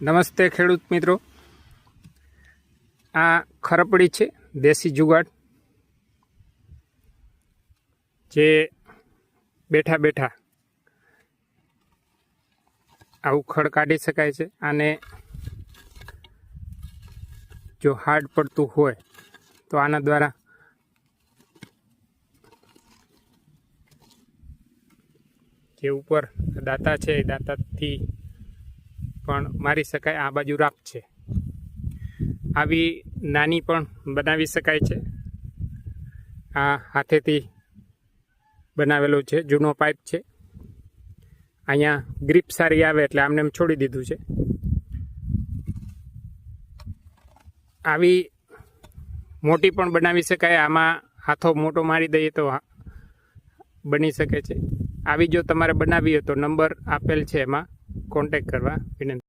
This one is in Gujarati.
નમસ્તે ખેડૂત મિત્રો. આ ખરપડી છે, દેશી જુગાડ, જે બેઠા બેઠા આવું ખડ કાઢી શકાય છે અને જો હાર્ડ પડતું હોય તો આના દ્વારા જે ઉપર દાંતા છે એ દાંતાથી પણ મારી શકાય આ બાજુ રાખ છે. આવી નાની પણ બનાવી શકાય છે. આ હાથેથી બનાવેલો છે, જૂનો પાઇપ છે. અહીંયા ગ્રીપ સારી આવે એટલે આમને એમ છોડી દીધું છે. આવી મોટી પણ બનાવી શકાય, આમાં હાથો મોટો મારી દઈએ તો બની શકે છે. આવી જો તમારે બનાવી હોય તો નંબર આપેલ છે એમાં. કોન્ટેક કરવા વિનંતી